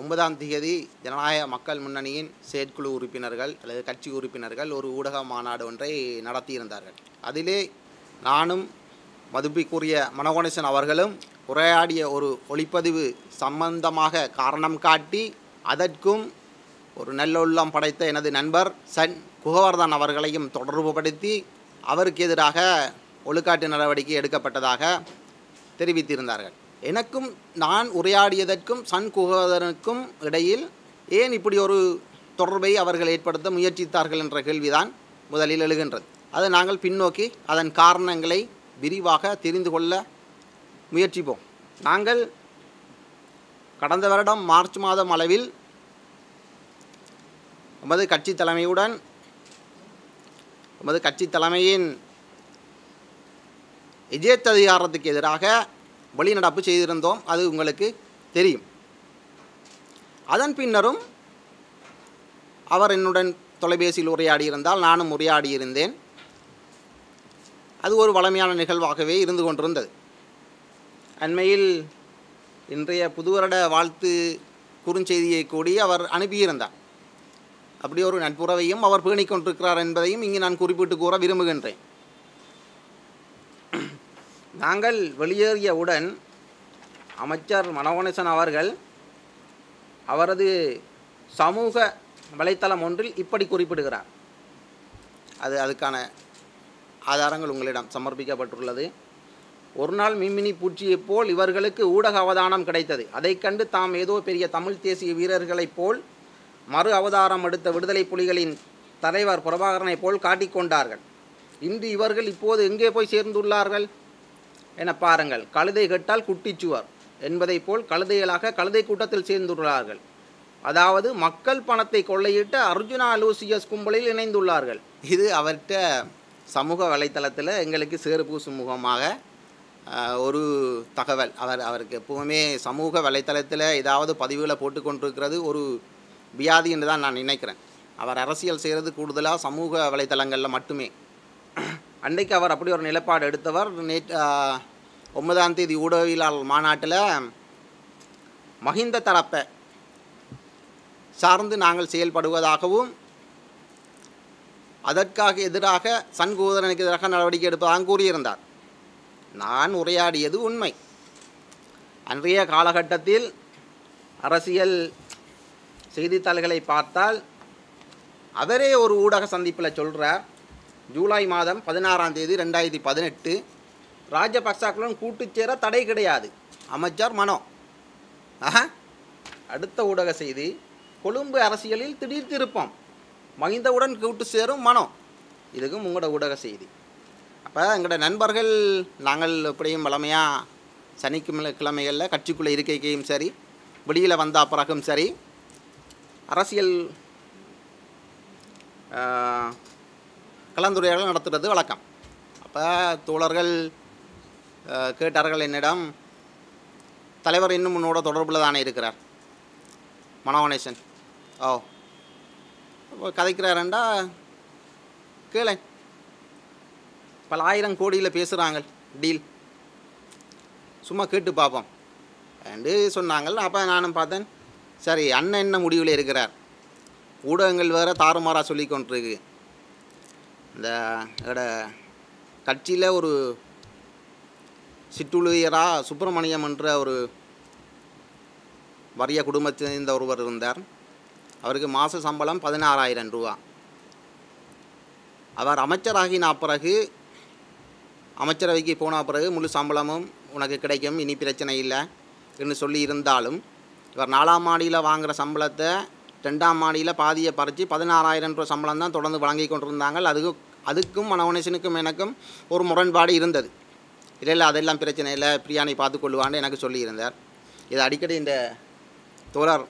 ஒன்பதாம் தேதி ஜனநாயக மக்கள் முன்னணியின் செயற்குழு உறுப்பினர்கள் அல்லது கட்சி உறுப்பினர்கள் ஒரு ஊடக மாநாடு ஒன்றை நடத்தியிருந்தார்கள். அதிலே நானும் மதுப்பிக்குரிய மனோகணேசன் அவர்களும் உரையாடிய ஒரு ஒளிப்பதிவு சம்பந்தமாக காரணம் காட்டி அதற்கும் ஒரு நல்லுள்ளம் படைத்த எனது நண்பர் சன் குகவர்தன் அவர்களையும் தொடர்புபடுத்தி அவருக்கு எதிராக ஒழுக்காட்டு நடவடிக்கை எடுக்கப்பட்டதாக தெரிவித்திருந்தார்கள். எனக்கும் நான் உரையாடியதற்கும் சன் குகோதரனுக்கும் இடையில் ஏன் இப்படி ஒரு தொடர்பை அவர்கள் ஏற்படுத்த முயற்சித்தார்கள் என்ற கேள்விதான் முதலில் எழுகின்றது. அதை நாங்கள் பின்னோக்கி அதன் காரணங்களை விரிவாக தெரிந்து கொள்ள முயற்சிப்போம். நாங்கள் கடந்த வருடம் மார்ச் மாதம் அளவில் எமது கட்சி தலைமையுடன் எமது கட்சி தலைமையின் எஜேத் அதிகாரத்துக்கு எதிராக வெளிநடப்பு செய்திருந்தோம். அது உங்களுக்கு தெரியும். அதன் பின்னரும் அவர் என்னுடன் தொலைபேசியில் உரையாடியிருந்தால் நானும் உரையாடியிருந்தேன். அது ஒரு வளமையான நிகழ்வாகவே இருந்து கொண்டிருந்தது. அண்மையில் இன்றைய புதுவருட வாழ்த்து குறுஞ்செய்தியை கூடி அவர் அனுப்பியிருந்தார். அப்படி ஒரு நட்புறவையும் அவர் பேணிக்கொண்டிருக்கிறார் என்பதையும் இங்கு நான் குறிப்பிட்டு கூற விரும்புகின்றேன். நாங்கள் வெளியேறியவுடன் அமைச்சர் மனோகணேசன் அவர்கள் அவரது சமூக வலைத்தளம் ஒன்றில் இப்படி குறிப்பிடுகிறார். அது அதுக்கான ஆதாரங்கள் உங்களிடம் சமர்ப்பிக்கப்பட்டுள்ளது. ஒரு நாள் மின்மினி பூச்சியைப் போல் இவர்களுக்கு ஊடக அவதானம் கிடைத்தது. அதைக் கண்டு தாம் ஏதோ பெரிய தமிழ் தேசிய வீரர்களைப் போல் மறு அவதாரம் எடுத்த விடுதலை புலிகளின் தலைவர் பிரபாகரனைப் போல் காட்டிக்கொண்டார்கள் இன்று இவர்கள் இப்போது எங்கே போய் சேர்ந்துள்ளார்கள்? என பாருங்கள். கழுதை கெட்டால் குட்டிச்சுவர் என்பதை போல் கழுதைகளாக கழுதை கூட்டத்தில் சேர்ந்துள்ளார்கள். அதாவது மக்கள் பணத்தை கொள்ளையிட்டு அர்ஜுனா அலூசியஸ் கும்பலில் இணைந்துள்ளார்கள். இது அவர்கிட்ட சமூக வலைத்தளத்தில் எங்களுக்கு சேறு முகமாக ஒரு தகவல். அவர் அவருக்கு எப்பவுமே சமூக வலைத்தளத்தில் ஏதாவது பதிவுகளை போட்டுக்கொண்டிருக்கிறது ஒரு வியாதி என்று தான் நான் நினைக்கிறேன். அவர் அரசியல் செய்கிறது கூடுதலாக சமூக வலைத்தளங்களில் மட்டுமே. அன்றைக்கு அவர் அப்படி ஒரு நிலைப்பாடு எடுத்தவர். நேற்று ஒன்பதாம் தேதி ஊடகவியலாளர் மாநாட்டில் மஹிந்த தரப்பை சார்ந்து நாங்கள் செயல்படுவதாகவும் அதற்காக எதிராக சன்கூதரனுக்கு எதிராக நடவடிக்கை எடுப்பதாக கூறியிருந்தார். நான் உரையாடியது உண்மை. அன்றைய காலகட்டத்தில் அரசியல் செய்தித்தாள்களை பார்த்தால் அவரே ஒரு ஊடக சந்திப்பில் சொல்கிறார் ஜூலை மாதம் பதினாறாம் தேதி ரெண்டாயிரத்தி பதினெட்டு. ராஜபக்சாக்களுடன் கூட்டுச்சேர தடை கிடையாது. அமைச்சர் மனோ. ஆஹா. அடுத்த ஊடக செய்தி. கொழும்பு அரசியலில் திடீர் திருப்பம். மகிந்தவுடன் கூட்டு சேரும் மனோ. இதுக்கும் உங்களோட ஊடக செய்தி. அப்போ எங்களோட நண்பர்கள் நாங்கள் எப்படியும் வளமையாக சனிக்கிழமை கிழமைகளில் கட்சிக்குள்ளே இருக்கைக்கையும் சரி வெளியில் வந்த பிறகும் சரி அரசியல் கலந்துரையாடல் நடத்துறது வழக்கம் அப்போ தோழர்கள் கேட்டார்கள் என்னிடம் தலைவர் இன்னும் உன்னோட தொடர்பில் தானே இருக்கிறார்? மனோகணேசன். ஓ அப்போ கதைக்கிறாரண்டா? கேளை பல ஆயிரம் கோடியில் பேசுகிறாங்க டீல். சும்மா கேட்டு பார்ப்போம் என்று சொன்னாங்கள். அப்போ நானும் பார்த்தேன் சரி அண்ணன் என்ன முடிவில் இருக்கிறார்? ஊடகங்கள் வேறு தாறுமாறாக சொல்லி கொண்டிருக்கு இந்த எங்களோட கட்சியில் ஒரு சிற்றுளியராக சுப்பிரமணியம் என்ற ஒரு வறிய குடும்பத்தை சேர்ந்த ஒருவர் இருந்தார். அவருக்கு மாத சம்பளம் பதினாறாயிரம் ரூபா. அவர் அமைச்சராகின பிறகு அமைச்சரவைக்கு போன பிறகு முழு சம்பளமும் உனக்கு கிடைக்கும் இனி பிரச்சனை இல்லை என்று சொல்லி இருந்தாலும் இவர் நாலாம் மாடியில் வாங்குகிற சம்பளத்தை ரெண்டாம் மாடியில் பாதியை பறித்து பதினாறாயிரம் ரூபா சம்பளம் தான் தொடர்ந்து வழங்கி கொண்டிருந்தாங்க. அதுக்கு அதுக்கும் மனவனேசனுக்கும் எனக்கும் ஒரு முரண்பாடு இருந்தது. இல்லை இல்லை அதெல்லாம் பிரச்சனை இல்லை. பிரியாணி பார்த்துக்கொள்ளுவான்னு எனக்கு சொல்லியிருந்தார். இது அடிக்கடி இந்த தோழர்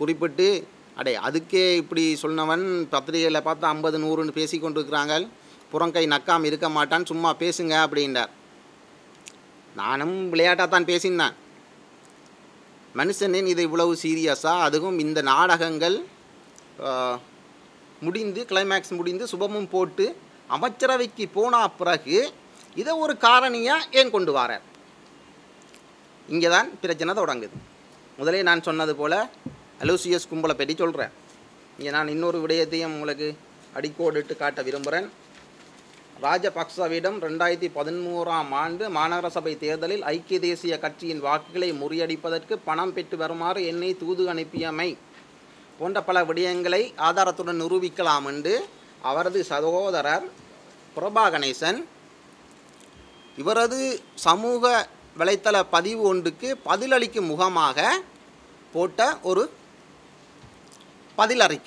குறிப்பிட்டு அடே அதுக்கே இப்படி சொன்னவன் பத்திரிகையில் பார்த்து ஐம்பது நூறுன்னு பேசி கொண்டிருக்கிறாங்க புறங்கை நக்காம இருக்க மாட்டான் சும்மா பேசுங்க அப்படின்றார். நானும் விளையாட்டாக தான் பேசியிருந்தேன் மனுஷனின் இது இவ்வளவு சீரியஸாக அதுவும் இந்த நாடகங்கள் முடிந்து கிளைமேக்ஸ் முடிந்து சுபமும் போட்டு அமைச்சரவைக்கு போன பிறகு இதை ஒரு காரணியாக ஏன் கொண்டு வரார்? இங்கே தான் பிரச்சனை தொடங்குது. முதலே நான் சொன்னது போல் அலூசியஸ் கும்பலை பற்றி சொல்கிறேன் இங்கே நான் இன்னொரு விடயத்தையும் உங்களுக்கு அடிக்கோடிட்டு காட்ட விரும்புகிறேன் ராஜபக்சவிடம் ரெண்டாயிரத்தி பதிமூறாம் ஆண்டு மாநகர சபை தேர்தலில் ஐக்கிய தேசிய கட்சியின் வாக்குகளை முறியடிப்பதற்கு பணம் பெற்று வருமாறு என்னை தூது அனுப்பியமை. போன்ற பல விடயங்களை ஆதாரத்துடன் நிரூபிக்கலாம் என்று அவரது சகோதரர் பிரபா கணேசன் இவரது சமூக வலைத்தள பதிவு ஒன்றுக்கு பதிலளிக்கும் முகமாக போட்ட ஒரு பதிலறிக்கை.